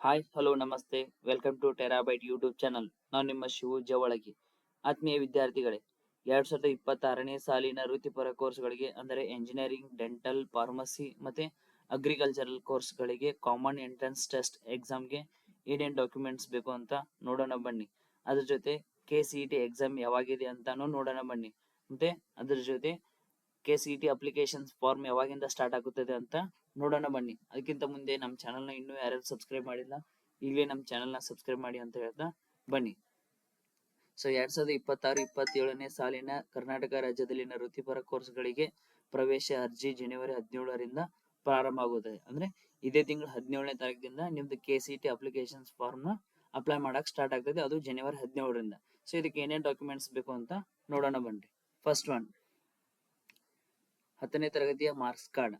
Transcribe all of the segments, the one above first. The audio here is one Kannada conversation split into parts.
ಹಾಯ್ ಹಲೋ ನಮಸ್ತೆ. Welcome to terabyte YouTube channel ನಾನು ನಿಮ್ಮ ಶಿವು ಜವಳಗಿ. ಆತ್ಮೀಯ ವಿದ್ಯಾರ್ಥಿಗಳೇ, ಎರಡ್ ಸಾವಿರದ ಇಪ್ಪತ್ತಾರನೇ ಸಾಲಿನ ವೃತ್ತಿಪರ ಕೋರ್ಸ್ಗಳಿಗೆ ಅಂದರೆ ಎಂಜಿನಿಯರಿಂಗ್ ಡೆಂಟಲ್ ಫಾರ್ಮಸಿ ಮತ್ತೆ ಅಗ್ರಿಕಲ್ಚರಲ್ ಕೋರ್ಸ್ಗಳಿಗೆ ಕಾಮನ್ ಎಂಟ್ರೆನ್ಸ್ ಟೆಸ್ಟ್ ಎಕ್ಸಾಮ್ಗೆ ಏನೇನು ಡಾಕ್ಯುಮೆಂಟ್ಸ್ ಬೇಕು ಅಂತ ನೋಡೋಣ ಬನ್ನಿ. ಅದ್ರ ಜೊತೆ K C E T exam ಯಾವಾಗಿದೆ ಅಂತಾನು ನೋಡೋಣ ಬನ್ನಿ. ಮತ್ತೆ ಅದ್ರ ಜೊತೆ K C T applications form ಯಾವಾಗಿಂದ ಸ್ಟಾರ್ಟ್ ಆಗುತ್ತದೆ ಅಂತ ನೋಡೋಣ ಬನ್ನಿ. ಅದಕ್ಕಿಂತ ಮುಂದೆ ನಮ್ಮ ಚಾನಲ್ನ ಇನ್ನೂ ಯಾರ್ಯಾರು ಸಬ್ಸ್ಕ್ರೈಬ್ ಮಾಡಿಲ್ಲ, ಈಗಲೇ ನಮ್ಮ ಚಾನಲ್ನ ಸಬ್ಸ್ಕ್ರೈಬ್ ಮಾಡಿ ಅಂತ ಹೇಳ್ತಾ ಬನ್ನಿ. ಸೊ ಎರಡ್ ಸಾವಿರದ ಇಪ್ಪತ್ತಾರು, ಇಪ್ಪತ್ತೇಳನೇ ಸಾಲಿನ ಕರ್ನಾಟಕ ರಾಜ್ಯದಲ್ಲಿನ ವೃತ್ತಿಪರ ಕೋರ್ಸ್ಗಳಿಗೆ ಪ್ರವೇಶ ಅರ್ಜಿ ಜನವರಿ ಹದಿನೇಳರಿಂದ ಪ್ರಾರಂಭ ಆಗುತ್ತದೆ. ಅಂದ್ರೆ ಇದೇ ತಿಂಗಳು ಹದಿನೇಳನೇ ತಾರೀಕಿಂದ ನಿಮ್ದು ಕೆ ಸಿ ಟಿ ಅಪ್ಲಿಕೇಶನ್ಸ್ ಫಾರ್ಮ್ನ ಅಪ್ಲೈ ಮಾಡಕ್ ಸ್ಟಾರ್ಟ್ ಆಗ್ತದೆ. ಅದು ಜನವರಿ ಹದಿನೇಳರಿಂದ. ಸೊ ಇದಕ್ಕೆ ಏನೇನು ಡಾಕ್ಯುಮೆಂಟ್ಸ್ ಬೇಕು ಅಂತ ನೋಡೋಣ ಬನ್ನಿ ಫಸ್ಟ್ ಒನ್ ಹತ್ತನೇ ತರಗತಿಯ ಮಾರ್ಕ್ಸ್ ಕಾರ್ಡ್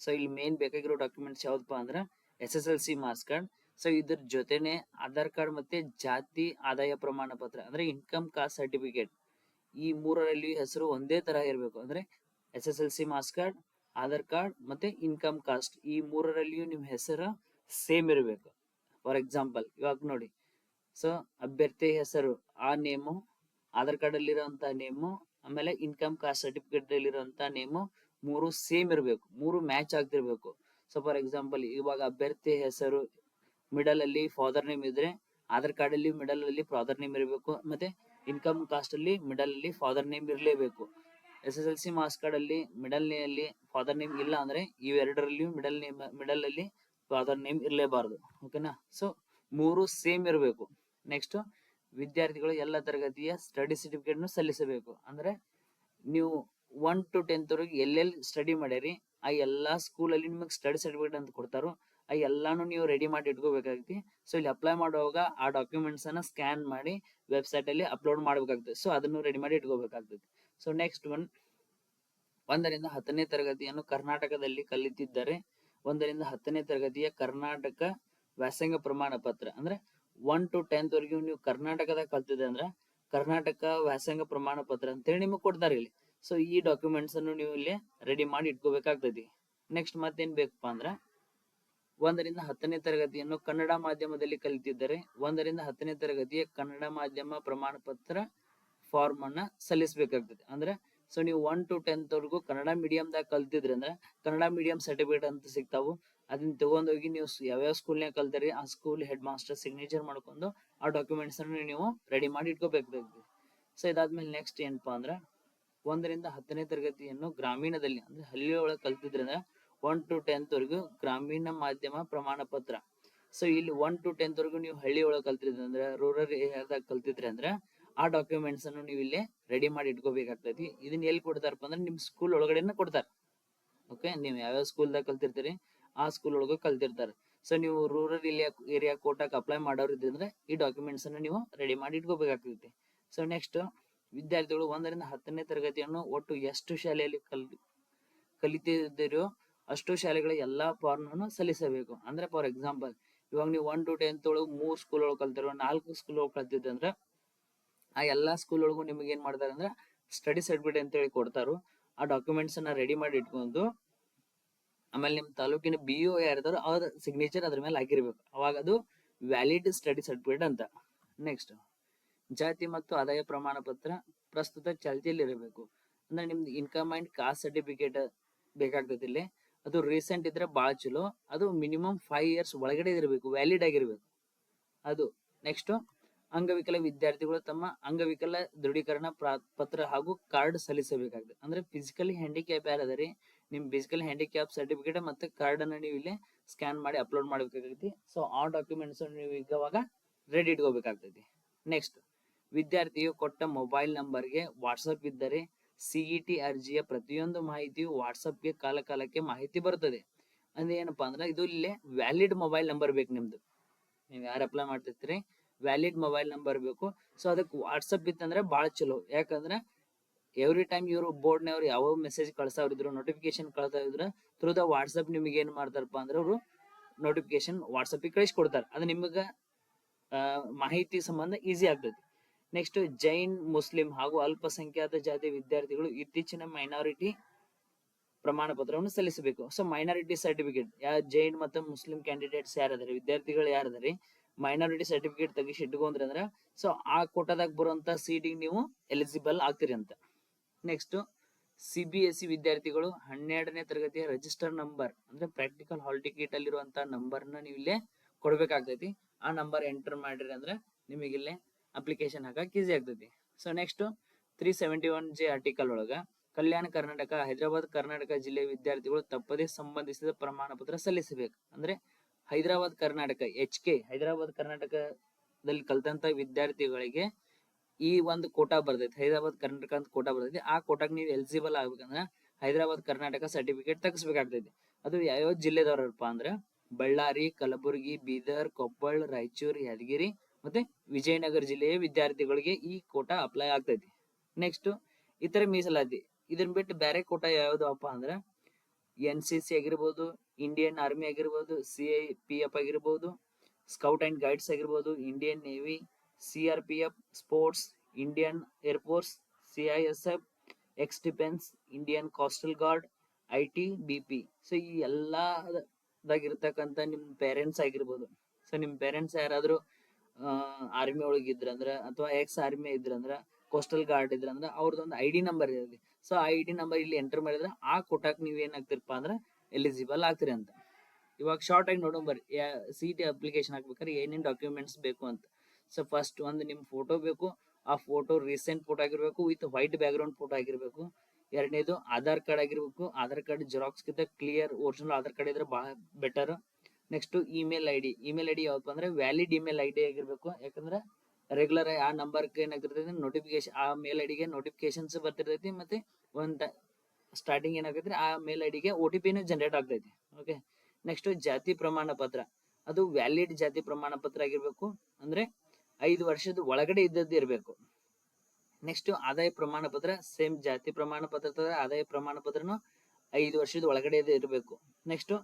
ಸೊ ಇಲ್ಲಿ ಮೇನ್ ಬೇಕಾಗಿರೋ ಡಾಕ್ಯುಮೆಂಟ್ಸ್ ಯಾವ್ದಪ್ಪ ಅಂದ್ರೆ S S L C marks card so ಇದ್ರ ಜೊತೆನೆ ಆಧಾರ್ ಕಾರ್ಡ್ ಮತ್ತೆ ಜಾತಿ ಆದಾಯ ಪ್ರಮಾಣ ಪತ್ರ, ಅಂದ್ರೆ ಇನ್ಕಮ್ ಕಾಸ್ಟ್ ಸರ್ಟಿಫಿಕೇಟ್ ಈ ಮೂರರಲ್ಲಿ ಹೆಸರು ಒಂದೇ ತರ ಇರಬೇಕು. ಅಂದ್ರೆ S S L C marks card Aadhaar card ಮತ್ತೆ ಇನ್ಕಮ್ ಕಾಸ್ಟ್ ಈ ಮೂರರಲ್ಲಿಯೂ ನಿಮ್ ಹೆಸರು ಸೇಮ್ ಇರಬೇಕು. ಫಾರ್ ಎಕ್ಸಾಂಪಲ್ ಇವಾಗ ನೋಡಿ. ಸೊ ಅಭ್ಯರ್ಥಿ ಹೆಸರು, ಆ ನೇಮು, ಆಧಾರ್ ಕಾರ್ಡ್ ಅಲ್ಲಿರುವಂತಹ ನೇಮು ಆಮೇಲೆ ಇನ್ಕಮ್ ಕಾಸ್ಟ್ ಸರ್ಟಿಫಿಕೇಟ್ ಅಲ್ಲಿರುವಂತ ನೇಮು ಮೂರು ಸೇಮ್ ಇರಬೇಕು, ಮೂರು ಮ್ಯಾಚ್ ಆಗ್ತಿರ್ಬೇಕು. ಸೊ ಫಾರ್ ಎಕ್ಸಾಂಪಲ್ ಇವಾಗ ಅಭ್ಯರ್ಥಿ ಹೆಸರು ಮಿಡಲ್ ಅಲ್ಲಿ ಫಾದರ್ ನೇಮ್ ಇದ್ರೆ ಆಧಾರ್ ಕಾರ್ಡ್ ಅಲ್ಲಿ ಮಿಡಲ್ ಅಲ್ಲಿ ಫಾದರ್ ನೇಮ್ ಇರಬೇಕು, ಮತ್ತೆ ಇನ್ಕಮ್ ಕಾಸ್ಟ್ ಅಲ್ಲಿ ಮಿಡಲ್ ಅಲ್ಲಿ ಫಾದರ್ ನೇಮ್ ಇರಲೇಬೇಕು. S S L C marks card ಅಲ್ಲಿ ಮಿಡಲ್ ಅಲ್ಲಿ ಫಾದರ್ ನೇಮ್ ಇಲ್ಲ ಅಂದ್ರೆ ಇವೆರಡರಲ್ಲಿಯೂ ಮಿಡಲ್ ನೇಮ್ ಮಿಡಲ್ ಅಲ್ಲಿ ಫಾದರ್ ನೇಮ್ ಇರಲೇಬಾರದು. ಓಕೆನಾ ಸೊ ಮೂರು ಸೇಮ್ ಇರಬೇಕು. ನೆಕ್ಸ್ಟ್ ವಿದ್ಯಾರ್ಥಿಗಳು ಎಲ್ಲ ತರಗತಿಯ ಸ್ಟಡಿ ಸರ್ಟಿಫಿಕೇಟ್ ಸಲ್ಲಿಸಬೇಕು. ಅಂದ್ರೆ ನೀವು ಒನ್ ಟು ಟೆಂತ್ ವರೆಗೆ ಎಲ್ಲೆಲ್ಲಿ ಸ್ಟಡಿ ಮಾಡ್ಯಾರಿ ಆ ಎಲ್ಲಾ ಸ್ಕೂಲ್ ಅಲ್ಲಿ ನಿಮಗೆ ಸ್ಟಡಿ ಸರ್ಟಿಫಿಕೇಟ್ ಅಂತ ಕೊಡ್ತಾರೋ, ಆ ಎಲ್ಲಾನು ನೀವು ರೆಡಿ ಮಾಡಿ ಇಟ್ಕೋಬೇಕಾಗ್ತಿ ಸೊ ಇಲ್ಲಿ ಅಪ್ಲೈ ಮಾಡುವಾಗ ಆ ಡಾಕ್ಯುಮೆಂಟ್ಸ್ ಅನ್ನ ಸ್ಕ್ಯಾನ್ ಮಾಡಿ ವೆಬ್ಸೈಟ್ ಅಲ್ಲಿ ಅಪ್ಲೋಡ್ ಮಾಡಬೇಕಾಗ್ತದೆ ಸೊ ಅದನ್ನು ರೆಡಿ ಮಾಡಿ ಇಟ್ಕೋಬೇಕಾಗ್ತದೆ ಸೊ ನೆಕ್ಸ್ಟ್ ಒನ್ ಒಂದರಿಂದ ಹತ್ತನೇ ತರಗತಿಯನ್ನು ಕರ್ನಾಟಕದಲ್ಲಿ ಕಲಿತಿದ್ದರೆ. ಒಂದರಿಂದ ಹತ್ತನೇ ತರಗತಿಯ ಕರ್ನಾಟಕ ವ್ಯಾಸಂಗ ಪ್ರಮಾಣ ಪತ್ರ. ಅಂದ್ರೆ ಒನ್ ಟು ಟೆಂತ್ ವರೆಗೂ ನೀವು ಕರ್ನಾಟಕದಾಗ ಕಲ್ತಿದೆ ಅಂದ್ರೆ ಕರ್ನಾಟಕ ವ್ಯಾಸಂಗ ಪ್ರಮಾಣ ಪತ್ರ ಅಂತೇಳಿ ನಿಮಗೆ ಕೊಡ್ತಾರೆ ಇಲ್ಲಿ. ಸೊ ಈ ಡಾಕ್ಯುಮೆಂಟ್ಸ್ ಅನ್ನು ನೀವು ಇಲ್ಲಿ ರೆಡಿ ಮಾಡಿ ಇಟ್ಕೋಬೇಕಾಗ್ತೈತಿ. ನೆಕ್ಸ್ಟ್ ಮತ್ತೇನ್ ಬೇಕಪ್ಪ ಅಂದ್ರ, ಒಂದರಿಂದ ಹತ್ತನೇ ತರಗತಿಯನ್ನು ಕನ್ನಡ ಮಾಧ್ಯಮದಲ್ಲಿ ಕಲಿತಿದ್ದರೆ ಒಂದರಿಂದ ಹತ್ತನೇ ತರಗತಿಯ ಕನ್ನಡ ಮಾಧ್ಯಮ ಪ್ರಮಾಣ ಪತ್ರ ಫಾರ್ಮ್ ಅನ್ನ ಸಲ್ಲಿಸಬೇಕಾಗ್ತದೆ ಅಂದ್ರೆ ಸೊ ನೀವು ಒನ್ ಟು ಟೆಂತ್ ವರೆಗೂ ಕನ್ನಡ ಮೀಡಿಯಂದಾಗ ಕಲ್ತಿದ್ರಿ ಅಂದ್ರೆ ಕನ್ನಡ ಮೀಡಿಯಂ ಸರ್ಟಿಫಿಕೇಟ್ ಅಂತ ಸಿಗ್ತಾವು. ಅದನ್ನ ತಗೊಂಡೋಗಿ ನೀವು ಯಾವ್ಯಾವ ಸ್ಕೂಲ್ ನಾಗ ಕಲ್ತಿರಿ, ಆ ಸ್ಕೂಲ್ ಹೆಡ್ ಮಾಸ್ಟರ್ ಸಿಗ್ನೇಚರ್ ಮಾಡ್ಕೊಂಡು ಆ ಡಾಕ್ಯುಮೆಂಟ್ಸ್ ಅನ್ನು ನೀವು ರೆಡಿ ಮಾಡಿ ಇಟ್ಕೋಬೇಕಾಗ್ತದೆ ಸೊ ಇದಾದ್ಮೇಲೆ ನೆಕ್ಸ್ಟ್ ಏನಪ್ಪಾ ಅಂದ್ರ ಒಂದರಿಂದ ಹತ್ತನೇ ತರಗತಿಯನ್ನು ಗ್ರಾಮೀಣದಲ್ಲಿ ಅಂದ್ರೆ ಹಳ್ಳಿಯೊಳಗೆ ಕಲ್ತಿದ್ರೆ ಅಂದ್ರೆ ಒನ್ ಟು ಟೆಂತ್ ವರೆಗೂ ಗ್ರಾಮೀಣ ಮಾಧ್ಯಮ ಪ್ರಮಾಣ ಪತ್ರ. ಸೊ ಇಲ್ಲಿ ಒನ್ ಟು ಟೆಂತ್ ವರೆಗೂ ನೀವು ಹಳ್ಳಿ ಒಳಗೆ ಕಲ್ತಿದ್ರೆ ಅಂದ್ರೆ ರೂರಲ್ ಏರಿಯಾದಾಗ ಕಲ್ತಿದ್ರೆ ಅಂದ್ರೆ ಆ ಡಾಕ್ಯುಮೆಂಟ್ಸ್ ಅನ್ನು ನೀವು ಇಲ್ಲಿ ರೆಡಿ ಮಾಡಿ ಇಟ್ಕೋಬೇಕಾಗ್ತೈತಿ. ಇದನ್ನ ಎಲ್ಲಿ ಕೊಡ್ತಾರಪ್ಪ ಅಂದ್ರೆ ನಿಮ್ ಸ್ಕೂಲ್ ಒಳಗಡೆನ ಕೊಡ್ತಾರೆ. ಓಕೆ ನೀವು ಯಾವ್ಯಾವ ಸ್ಕೂಲ್ದಾಗ ಕಲ್ತಿರ್ತೀರಿ, ಆ ಸ್ಕೂಲ್ ಒಳಗೂ ಕಲ್ತಿರ್ತಾರೆ. ಸೊ ನೀವು ರೂರಲ್ ಏರಿಯಾ ಏರಿಯಾ ಕೋಟಾಕ್ ಅಪ್ಲೈ ಮಾಡೋರು ಇದ್ರೆ ಈ ಡಾಕ್ಯುಮೆಂಟ್ಸ್ ಅನ್ನು ನೀವು ರೆಡಿ ಮಾಡಿ ಇಟ್ಕೋಬೇಕಾಗ್ತೈತಿ. ಸೊ ನೆಕ್ಸ್ಟ್ ವಿದ್ಯಾರ್ಥಿಗಳು ಒಂದರಿಂದ ಹತ್ತನೇ ತರಗತಿಯನ್ನು ಒಟ್ಟು ಎಷ್ಟು ಶಾಲೆಯಲ್ಲಿ ಕಲ್, ಕಲಿತಿದ್ದೀರೋ ಅಷ್ಟು ಶಾಲೆಗಳ ಎಲ್ಲಾ ಫಾರ್ಮ್ ಅನ್ನು ಸಲ್ಲಿಸಬೇಕು. ಅಂದ್ರೆ ಫಾರ್ ಎಕ್ಸಾಂಪಲ್ ಇವಾಗ ನೀವು ಒನ್ ಟು ಟೆಂತ್ ಒಳಗೆ ಮೂರ್ ಸ್ಕೂಲ್ ಒಳಗೆ ಕಲ್ತಿರೋ, ನಾಲ್ಕು ಸ್ಕೂಲ್ ಒಳಗೆ ಕಲ್ತಿದ್ದೆ ಅಂದ್ರೆ ಆ ಎಲ್ಲಾ ಸ್ಕೂಲ್ ಒಳಗೂ ನಿಮಗೆ ಏನ್ ಮಾಡ್ತಾರೆ ಅಂದ್ರೆ ಸ್ಟಡಿ ಸರ್ಟಿಫಿಕೇಟ್ ಅಂತ ಹೇಳಿ ಕೊಡ್ತಾರು. ಆ ಡಾಕ್ಯುಮೆಂಟ್ಸ್ ಅನ್ನ ರೆಡಿ ಮಾಡಿ ಇಟ್ಕೊಂಡು ಆಮೇಲೆ ನಿಮ್ ತಾಲೂಕಿನ ಬಿ ಒ ಯಾರಿದಾರೋ ಅವ್ರ ಸಿಗ್ನೇಚರ್ ಅದ್ರ ಮೇಲೆ ಹಾಕಿರ್ಬೇಕು. ಅವಾಗ ಅದು ವ್ಯಾಲಿಡ್ ಸ್ಟಡಿ ಸರ್ಟಿಫಿಕೇಟ್ ಅಂತ. ನೆಕ್ಸ್ಟ್ ಜಾತಿ ಮತ್ತು ಆದಾಯ ಪ್ರಮಾಣ ಪತ್ರ ಪ್ರಸ್ತುತ ಚಾಲ್ತಿಯಲ್ಲಿ ಇರಬೇಕು. ಅಂದ್ರೆ ನಿಮ್ದು ಇನ್ಕಮ್ ಅಂಡ್ ಕಾಸ್ಟ್ ಸರ್ಟಿಫಿಕೇಟ್ ಬೇಕಾಗ್ತದೆ ಇಲ್ಲಿ. ಅದು ರೀಸೆಂಟ್ ಇದ್ರೆ ಬಾಳ ಚಲೋ. ಅದು ಮಿನಿಮಮ್ ಫೈವ್ ಇಯರ್ಸ್ ಒಳಗಡೆ ಇರಬೇಕು ವ್ಯಾಲಿಡ್ ಆಗಿರ್ಬೇಕು. ಅದು ನೆಕ್ಸ್ಟ್ ಅಂಗವಿಕಲ ವಿದ್ಯಾರ್ಥಿಗಳು ತಮ್ಮ ಅಂಗವಿಕಲ ದೃಢೀಕರಣ ಪತ್ರ ಹಾಗೂ ಕಾರ್ಡ್ ಸಲ್ಲಿಸಬೇಕಾಗಿದೆ. ಅಂದ್ರೆ ಫಿಸಿಕಲಿ ಹ್ಯಾಂಡಿಕ್ಯಾಪ್ ಯಾರದರಿ ನಿಮ್ ಫಿಸಿಕಲ್ ಹ್ಯಾಂಡಿಕ್ಯಾಪ್ ಸರ್ಟಿಫಿಕೇಟ್ ಮತ್ತೆ ಕಾರ್ಡ್ ಅನ್ನ ನೀವು ಇಲ್ಲಿ ಸ್ಕ್ಯಾನ್ ಮಾಡಿ ಅಪ್ಲೋಡ್ ಮಾಡಬೇಕಾಗೈತಿ. ಸೊ ಆ ಡಾಕ್ಯುಮೆಂಟ್ಸ್ ನೀವು ಈಗ ಅವಾಗ ರೆಡಿ ಇಟ್ಕೋಬೇಕಾಗ್ತೈತಿ. ನೆಕ್ಸ್ಟ್ ವಿದ್ಯಾರ್ಥಿಯು ಕೊಟ್ಟ ಮೊಬೈಲ್ ನಂಬರ್ಗೆ ವಾಟ್ಸಪ್ ಇದ್ದರೆ ಸಿಇಟಿ ಅರ್ಜಿಯ ಪ್ರತಿಯೊಂದು ಮಾಹಿತಿಯು ವಾಟ್ಸಪ್ಗೆ ಕಾಲ ಕಾಲಕ್ಕೆ ಮಾಹಿತಿ ಬರುತ್ತದೆ ಅಂದ್ರೆ ಏನಪ್ಪಾ ಅಂದ್ರೆ ಇದು ಇಲ್ಲಿ ವ್ಯಾಲಿಡ್ ಮೊಬೈಲ್ ನಂಬರ್ ಬೇಕು ನಿಮ್ದು. ನೀವು ಯಾರು ಅಪ್ಲೈ ಮಾಡ್ತಿರ್ತೀರಿ? ವ್ಯಾಲಿಡ್ ಮೊಬೈಲ್ ನಂಬರ್ ಬೇಕು. ಸೊ ಅದಕ್ಕೆ ವಾಟ್ಸಪ್ ಇತ್ತಂದ್ರೆ ಬಹಳ ಚಲೋ. ಯಾಕಂದ್ರೆ ಎವ್ರಿ ಟೈಮ್ ಇವರು ಬೋರ್ಡ್ನವ್ರು ಯಾವ ಮೆಸೇಜ್ ಕಳ್ಸಾವ್ರಿದ್ರು ನೋಟಿಫಿಕೇಶನ್ ಕಳ್ತಾ ಇದ್ರು ಥ್ರೂ ದ ವಾಟ್ಸಪ್ ನಿಮಗೆ ಏನ್ ಮಾಡ್ತಾರಪ್ಪ ಅಂದ್ರೆ ಅವರು ನೋಟಿಫಿಕೇಶನ್ ವಾಟ್ಸಪ್ ಕಳಿಸ್ಕೊಡ್ತಾರೆ ಅದು ನಿಮಗೆ ಮಾಹಿತಿ ಸಂಬಂಧ ಈಸಿ ಆಗ್ತೈತಿ. ನೆಕ್ಸ್ಟ್ ಜೈನ್, ಮುಸ್ಲಿಂ ಹಾಗೂ ಅಲ್ಪಸಂಖ್ಯಾತ ಜಾತಿ ವಿದ್ಯಾರ್ಥಿಗಳು ಇತ್ತೀಚಿನ ಮೈನಾರಿಟಿ ಪ್ರಮಾಣ ಪತ್ರವನ್ನು ಸಲ್ಲಿಸಬೇಕು. ಸೊ ಮೈನಾರಿಟಿ ಸರ್ಟಿಫಿಕೇಟ್ ಯಾವ ಜೈನ್ ಮತ್ತು ಮುಸ್ಲಿಂ ಕ್ಯಾಂಡಿಡೇಟ್ಸ್ ಯಾರದಾರೆ, ವಿದ್ಯಾರ್ಥಿಗಳು ಯಾರದಾರಿ ಮೈನಾರಿಟಿ ಸರ್ಟಿಫಿಕೇಟ್ ತೆಗಿಸಿ ಇಟ್ಕೊಂಡ್ರಿ ಅಂದ್ರೆ ಸೊ ಆ ಕೋಟಾದಾಗ ಬರುವಂತ ಸೀಟಿಗೆ ನೀವು ಎಲಿಜಿಬಲ್ ಆಗ್ತೀರಿ ಅಂತ. Next C B S C ವಿದ್ಯಾರ್ಥಿಗಳು ಹನ್ನೆರಡನೇ ತರಗತಿಯ ರಿಜಿಸ್ಟರ್ ನಂಬರ್ ಅಂದ್ರೆ ಪ್ರಾಕ್ಟಿಕಲ್ ಹಾಲ್ ಟಿಕೆಟ್ ಅಲ್ಲಿರುವಂತ ನಂಬರ್ನ ನೀವು ಇಲ್ಲೇ ಕೊಡ್ಬೇಕಾಗ್ತೈತಿ. ಆ ನಂಬರ್ ಎಂಟರ್ ಮಾಡ್ರಿ ಅಂದ್ರೆ ನಿಮಗೆ ಇಲ್ಲೇ ಅಪ್ಲಿಕೇಶನ್ ಹಾಕಕ್ ಈಸಿ ಆಗ್ತೈತಿ. So next three seventy one J article ಒಳಗ, ಕಲ್ಯಾಣ ಕರ್ನಾಟಕ, ಹೈದರಾಬಾದ್, ಕರ್ನಾಟಕ ಜಿಲ್ಲೆ ವಿದ್ಯಾರ್ಥಿಗಳು ತಪ್ಪದೇ ಸಂಬಂಧಿಸಿದ ಪ್ರಮಾಣ ಪತ್ರ ಸಲ್ಲಿಸಬೇಕು. ಅಂದ್ರೆ ಹೈದರಾಬಾದ್ ಕರ್ನಾಟಕ ಎಚ್ ಕೆ ಹೈದರಾಬಾದ್ ಕರ್ನಾಟಕದಲ್ಲಿ ಕಲ್ತಂತ ವಿದ್ಯಾರ್ಥಿಗಳಿಗೆ ಈ ಒಂದು ಕೋಟಾ ಬರ್ತೈತಿ. ಹೈದರಾಬಾದ್ ಕರ್ನಾಟಕ ಅಂತ ಕೋಟಾ ಬರ್ತೈತಿ. ಆ ಕೋಟಾಕ್ ನೀವು ಎಲಿಜಿಬಲ್ ಆಗ್ಬೇಕಂದ್ರ ಹೈದರಾಬಾದ್ ಕರ್ನಾಟಕ ಸರ್ಟಿಫಿಕೇಟ್ ತಗಸ್ಬೇಕಾಗ್ತೈತಿ. ಅದು ಯಾವ್ಯಾವ ಜಿಲ್ಲೆದವ್ರಪ್ಪ ಅಂದ್ರ ಬಳ್ಳಾರಿ, ಕಲಬುರಗಿ, ಬೀದರ್, ಕೊಪ್ಪಳ, ರಾಯಚೂರು, ಯಾದಗಿರಿ ಮತ್ತೆ ವಿಜಯನಗರ ಜಿಲ್ಲೆಯ ವಿದ್ಯಾರ್ಥಿಗಳಿಗೆ ಈ ಕೋಟಾ ಅಪ್ಲೈ ಆಗ್ತೈತಿ. ನೆಕ್ಸ್ಟ್ ಇತರ ಮೀಸಲಾತಿ. ಇದನ್ನ ಬಿಟ್ಟು ಬೇರೆ ಕೋಟಾ ಯಾವ್ದಪ್ಪ ಅಂದ್ರ ಎನ್ ಸಿ ಸಿ ಆಗಿರ್ಬೋದು, ಇಂಡಿಯನ್ ಆರ್ಮಿ ಆಗಿರ್ಬೋದು, ಸಿ ಐ ಪಿ ಎಫ್ ಆಗಿರ್ಬೋದು, ಸ್ಕೌಟ್ ಅಂಡ್ ಗೈಡ್ಸ್ ಆಗಿರ್ಬೋದು, Indian navy, C R P F, sports, Indian air force C I S F, ex defence, Indian coastal guard, I T, B P. So ಈ ಎಲ್ಲದಾಗಿರ್ತಕ್ಕಂಥ ನಿಮ್ಮ ಪೇರೆಂಟ್ಸ್ ಆಗಿರ್ಬೋದು. ಸೊ ನಿಮ್ಮ ಪೇರೆಂಟ್ಸ್ ಯಾರಾದರೂ ಆರ್ಮಿ ಒಳಗಿದ್ರಂದ್ರೆ ಅಥವಾ ಎಕ್ಸ್ ಆರ್ಮಿ ಇದ್ರಂದ್ರ ಕೋಸ್ಟಲ್ ಗಾರ್ಡ್ ಇದ್ರಂದ್ರ ಅವ್ರದ್ದೊಂದು ಐ ಡಿ ನಂಬರ್ ಇರುತ್ತೆ ಸೊ ಐ ಡಿ ನಂಬರ್ ಇಲ್ಲಿ ಎಂಟರ್ ಮಾಡಿದ್ರೆ ಆ ಕೊಟ್ಟಾಕ್ ನೀವು ಏನಾಗ್ತಿರಪ್ಪ ಅಂದ್ರೆ ಎಲಿಜಿಬಲ್ ಆಗ್ತೀರಿ ಅಂತ. ಇವಾಗ ಶಾರ್ಟ್ ಆಗಿ ನೋಡೋಣ ಬರ್ರಿ. ಸಿ ಟಿ ಅಪ್ಲಿಕೇಶನ್ ಹಾಕ್ಬೇಕಾದ್ರೆ ಏನೇನು ಡಾಕ್ಯುಮೆಂಟ್ಸ್ ಬೇಕು ಅಂತ. ಸೊ ಫಸ್ಟ್ ಒಂದು ನಿಮ್ಮ ಫೋಟೋ ಬೇಕು. ಆ ಫೋಟೋ ರೀಸೆಂಟ್ ಫೋಟೋ ಆಗಿರ್ಬೇಕು ವಿತ್ ವೈಟ್ ಬ್ಯಾಕ್ಗ್ರೌಂಡ್ ಫೋಟೋ ಆಗಿರ್ಬೇಕು. ಎರಡನೇದು ಆಧಾರ್ ಕಾರ್ಡ್ ಆಗಿರ್ಬೇಕು. ಆಧಾರ್ ಕಾರ್ಡ್ ಜೆರಾಕ್ಸ್ ಗಿಂತ ಕ್ಲಿಯರ್ ಒರಿಜಿನಲ್ ಆಧಾರ್ ಕಾರ್ಡ್ ಇದ್ರೆ ಬಹಳ better next email I D email I D ಯಾವಪ್ಪ ಅಂದ್ರೆ ವ್ಯಾಲಿಡ್ ಇಮೇಲ್ ಐ ಡಿ ಆಗಿರ್ಬೇಕು. ಯಾಕಂದ್ರೆ ರೆಗ್ಯುಲರ್ ಆ ನಂಬರ್ ಏನಾಗಿರ್ತೈತಿ ನೋಟಿಫಿಕೇಶನ್ ಆ ಮೇಲ್ ಐಡಿಗೆ ಡಿಗೆ ನೋಟಿಫಿಕೇಶನ್ಸ್ ಬರ್ತಿರ್ತೈತಿ ಮತ್ತೆ ಒಂದ್ ಸ್ಟಾರ್ಟಿಂಗ್ ಏನಾಗೈತಿ ಆ ಮೇಲ್ ಐಡಿಗೆ ಓ ಟಿ ಪಿನೂ ಜನರೇಟ್ ಆಗ್ತೈತಿ. ಓಕೆ ನೆಕ್ಸ್ಟ್ ಜಾತಿ ಪ್ರಮಾಣ ಪತ್ರ. ಅದು ವ್ಯಾಲಿಡ್ ಜಾತಿ ಪ್ರಮಾಣ ಪತ್ರ ಆಗಿರ್ಬೇಕು. ಅಂದ್ರೆ ಐದು ವರ್ಷದ ಒಳಗಡೆ ಇದ್ದದ್ದು ಇರಬೇಕು. ನೆಕ್ಸ್ಟ್ ಆದಾಯ ಪ್ರಮಾಣ ಪತ್ರ ಸೇಮ್ ಜಾತಿ ಪ್ರಮಾಣ ಪತ್ರ ತರ ಆದಾಯ ಪ್ರಮಾಣ ಪತ್ರನು ಐದು ವರ್ಷದ ಒಳಗಡೆ ಇರಬೇಕು. ನೆಕ್ಸ್ಟ್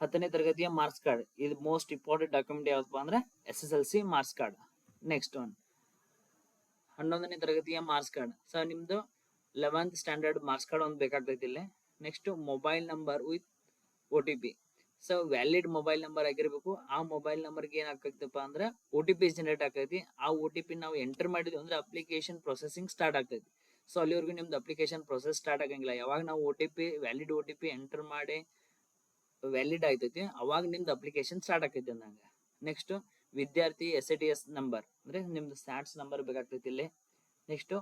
ಹತ್ತನೇ ತರಗತಿಯ ಮಾರ್ಕ್ಸ್ ಕಾರ್ಡ್ ಇದು ಮೋಸ್ಟ್ ಇಂಪಾರ್ಟೆಂಟ್ ಡಾಕ್ಯುಮೆಂಟ್ ಯಾವ್ದಪ್ಪ ಅಂದ್ರೆ S S L C marks card next one ಹನ್ನೊಂದನೇ ತರಗತಿಯ ಮಾರ್ಕ್ಸ್ ಕಾರ್ಡ್ ಸೊ ನಿಮ್ದು ಲೆವೆಂತ್ ಸ್ಟ್ಯಾಂಡರ್ಡ್ ಮಾರ್ಕ್ಸ್ ಕಾರ್ಡ್ ಒಂದು ಬೇಕಾಗ್ತೈತಿ ಇಲ್ಲಿ. Next mobile number with O T P so valid mobile number ಆಗಿರ್ಬೇಕು. ಆ ಮೊಬೈಲ್ ನಂಬರ್ಗೆ ಏನಾಗ್ತೈತಪ್ಪ ಅಂದ್ರೆ ಒ ಟಿ ಪಿ ಜನರೇಟ್ ಆಗ್ತೈತಿ. ಆ ಒ ಟಿ ಪಿ ನಾವು ಎಂಟರ್ ಮಾಡಿದ್ವಿ ಅಂದ್ರೆ ಅಪ್ಲಿಕೇಶನ್ ಪ್ರೊಸೆಸಿಂಗ್ ಸ್ಟಾರ್ಟ್ ಆಗ್ತೈತಿ. ಸೊ ಅಲ್ಲಿವರೆಗೂ ನಿಮ್ದು ಅಪ್ಲಿಕೇಶನ್ ಪ್ರೊಸೆಸ್ ಸ್ಟಾರ್ಟ್ ಆಗಂಗಿಲ್ಲ. ಯಾವಾಗ ನಾವು O T P valid O T P enter ಮಾಡಿ ವ್ಯಾಲಿಡ್ ಆಗ್ತೈತಿ, ಅವಾಗ ನಿಮ್ದು ಅಪ್ಲಿಕೇಶನ್ ಸ್ಟಾರ್ಟ್ ಆಗ್ತೈತಿ ಅಂದಂಗ. ನೆಕ್ಸ್ಟ್ ವಿದ್ಯಾರ್ಥಿ S A T S number ಅಂದ್ರೆ ನಿಮ್ದು ಸ್ಯಾಟ್ಸ್ ನಂಬರ್ ಬೇಕಾಗ್ತೈತಿ ಇಲ್ಲಿ. ನೆಕ್ಸ್ಟ್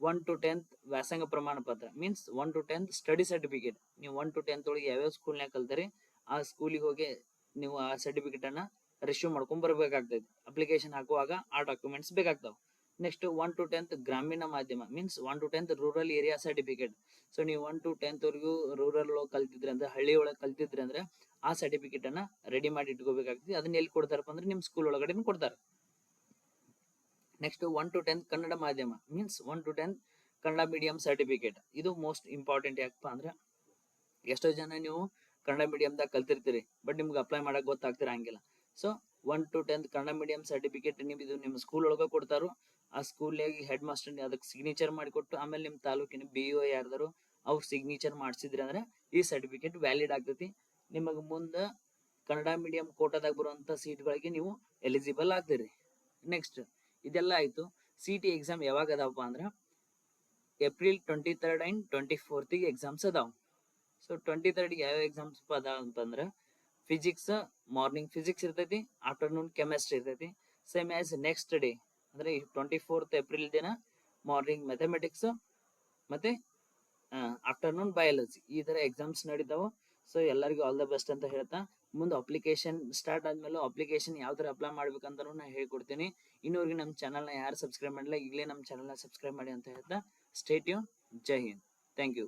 ಒನ್ ಟು ಟೆಂತ್ ವ್ಯಾಸಂಗ ಪ್ರಮಾಣ ಪತ್ರ means one to tenth study certificate ನೀವು ಒನ್ ಟು ಟೆಂತ್ ಒಳಗೆ ಯಾವ್ಯಾವ ಸ್ಕೂಲ್ನಾಗ ಕಲ್ತರಿ, ಆ ಸ್ಕೂಲಿಗೆ ಹೋಗಿ ನೀವು ಆ ಸರ್ಟಿಫಿಕೇಟ್ ಅನ್ನ ರಿಶ್ಯೂ ಮಾಡ್ಕೊಂಡ್ ಬರ್ಬೇಕಾಗ್ತೈತಿ. ಅಪ್ಲಿಕೇಶನ್ ಹಾಕುವಾಗ ಆ ಡಾಕ್ಯುಮೆಂಟ್ಸ್ ಬೇಕಾಗ್ತಾವ. ನೆಕ್ಸ್ಟ್ ಒನ್ ಟು ಟೆಂತ್ ಗ್ರಾಮೀಣ ಮಾಧ್ಯಮ means one to tenth rural area certificate so ನೀವು ಒನ್ ಟು ಟೆಂತ್ ವರೆಗೂ ರೂರಲ್ ಒಳಗೆ ಕಲ್ತಿದ್ರೆ ಅಂದ್ರೆ, ಹಳ್ಳಿ ಒಳಗೆ ಕಲ್ತಿದ್ರೆ ಅಂದ್ರೆ, ಆ ಸರ್ಟಿಫಿಕೇಟ್ ಅನ್ನ ರೆಡಿ ಮಾಡಿ ಇಟ್ಕೋಬೇಕಾಗ್ತದೆ. ಅದನ್ನ ಎಲ್ಲಿ ಕೊಡ್ತಾರಪ್ಪ ಅಂದ್ರೆ, ನಿಮ್ ಸ್ಕೂಲ್ ಒಳಗಡೆ ಕೊಡ್ತಾರೆ. Next one to tenth Kannada ಮಾಧ್ಯಮ means one to tenth Kannada medium certificate ಇದು ಮೋಸ್ಟ್ ಇಂಪಾರ್ಟೆಂಟ್ ಯಾಕಪ್ಪ ಅಂದ್ರೆ, ಎಷ್ಟೋ ಜನ ನೀವು ಕನ್ನಡ ಮೀಡಿಯಂದಾಗ ಕಲ್ತಿರ್ತೀರಿ ಬಟ್ ನಿಮ್ಗೆ ಅಪ್ಲೈ ಮಾಡಕ್ ಗೊತ್ತಾಗ್ತಿರಂಗಿಲ್ಲ. So one to tenth Kannada medium certificate ನಿಮ್ ಇದು ನಿಮ್ಮ ಸ್ಕೂಲ್ ಒಳಗ ಕೊಡ್ತಾರೋ. ಆ ಸ್ಕೂಲಿಗೆ ಹೆಡ್ ಮಾಸ್ಟರ್ ಅದಕ್ಕೆ ಸಿಗ್ನೇಚರ್ ಮಾಡಿಕೊಟ್ಟು ಆಮೇಲೆ ನಿಮ್ಮ ತಾಲೂಕಿನ ಬಿ ಓ ಯಾರ್ದಾರು ಅವ್ರು ಸಿಗ್ನೇಚರ್ ಮಾಡಿಸಿದ್ರಿ ಅಂದ್ರೆ ಈ ಸರ್ಟಿಫಿಕೇಟ್ ವ್ಯಾಲಿಡ್ ಆಗ್ತೈತಿ. ನಿಮಗೆ ಮುಂದೆ ಕನ್ನಡ ಮೀಡಿಯಂ ಕೋಟಾದಾಗ ಬರುವಂತ ಸೀಟ್ಗಳಿಗೆ ನೀವು ಎಲಿಜಿಬಲ್ ಆಗ್ತೀರಿ. ನೆಕ್ಸ್ಟ್ ಇದೆಲ್ಲ ಆಯ್ತು. ಸಿ ಟಿ ಎಕ್ಸಾಮ್ ಯಾವಾಗ ಅದಾವಪ್ಪ ಅಂದ್ರ April twenty third and twenty ಫೋರ್ತಿಗೆ exams ಅದಾವ. ಸೊ ಟ್ವೆಂಟಿ ತರ್ಡ್ಗೆ ಯಾವ ಎಕ್ಸಾಮ್ಸ್ ಅದಾವ ಅಂತಂದ್ರ ಫಿಸಿಕ್ಸ್ ಮಾರ್ನಿಂಗ್ ಫಿಸಿಕ್ಸ್ ಇರ್ತೈತಿ ಆಫ್ಟರ್ನೂನ್ ಕೆಮಿಸ್ಟ್ರಿ ಇರ್ತೈತಿ. ಸೇಮ್ ಆಸ್ ನೆಕ್ಸ್ಟ್ ಡೇ ಅಂದ್ರೆ ಟ್ವೆಂಟಿ ಫೋರ್ತ್ ಏಪ್ರಿಲ್ ದಿನ ಮಾರ್ನಿಂಗ್ ಮ್ಯಾಥಮೆಟಿಕ್ಸ್ ಮತ್ತೆ ಆಫ್ಟರ್ನೂನ್ ಬಯಾಲಜಿ ಈ ತರ ಎಕ್ಸಾಮ್ಸ್ ನಡೀತಾವ. ಸೊ ಎಲ್ಲರಿಗೂ ಆಲ್ ದ ಬೆಸ್ಟ್ ಅಂತ ಹೇಳ್ತಾ, ಮುಂದೆ ಅಪ್ಲಿಕೇಶನ್ ಸ್ಟಾರ್ಟ್ ಆದ್ಮೇಲೆ ಅಪ್ಲಿಕೇಶನ್ ಯಾವ ತರ ಅಪ್ಲೈ ಮಾಡ್ಬೇಕಂತ ನಾ ಹೇಳ್ಕೊಡ್ತೀನಿ. ಇನ್ನೂರಿಗೆ ನಮ್ಮ ಚಾನಲ್ನ ಯಾರು ಸಬ್ಸ್ಕ್ರೈಬ್ ಮಾಡಿಲ್ಲ ಈಗಲೇ ನಮ್ಮ ಚಾನಲ್ನ ಸಬ್ಸ್ಕ್ರೈಬ್ ಮಾಡಿ ಅಂತ ಹೇಳ್ತಾ ಸ್ಟೇಟ್ಯೂ ಜೈ ಹಿಂದ್ ಥ್ಯಾಂಕ್ ಯು